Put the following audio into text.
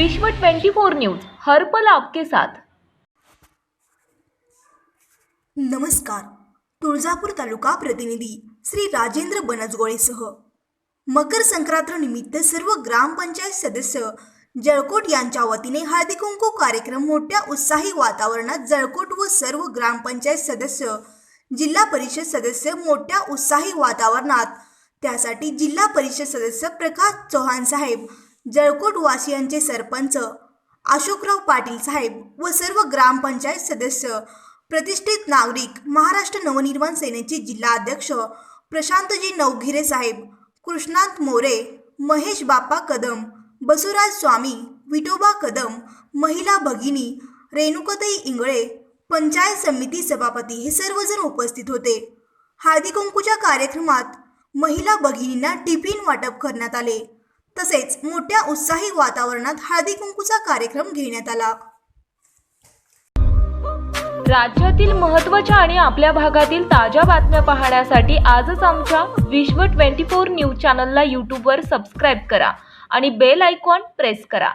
विश्व 24 न्यूज हर पल आपके साथ. नमस्कार. तुळजापूर तालुका प्रतिनिधी श्री राजेंद्र बनजगोळेसह मकर संक्रांत निमित्त सर्व ग्रामपंचायत सदस्य जळकोट यांच्या वतीने हळदी कुंकू कार्यक्रम मोठ्या उत्साही वातावरणात जळकोट व सर्व ग्रामपंचायत सदस्य जिल्हा परिषद सदस्य मोठ्या उत्साही वातावरणात. त्यासाठी जिल्हा परिषद सदस्य प्रकाश चव्हाण साहेब जळकोट वासियांचे सरपंच अशोकराव पाटील साहेब व सर्व ग्रामपंचायत सदस्य प्रतिष्ठित नागरिक महाराष्ट्र नवनिर्माण सेनेचे जिल्हा अध्यक्ष प्रशांतजी नवघिरे साहेब कृष्णांत मोरे महेश बाप्पा कदम बसुराज स्वामी विठोबा कदम महिला भगिनी रेणुकताई इंगळे पंचायत समिती सभापती हे सर्वजण उपस्थित होते. हळदी कुंकूच्या कार्यक्रमात महिला भगिनींना टिफिन वाटप करण्यात आले. तसेच मोठ्या उत्साही वातावरणात हळदी कुंकूचा कार्यक्रम घेण्यात आला. राज्यातील महत्त्वाच्या आणि आपल्या भागातील ताज्या बातम्या पाहण्यासाठी आजच आमच्या विश्व 24 न्यूज चॅनलला यूट्यूबवर सबस्क्राईब करा आणि बेल आयकॉन प्रेस करा.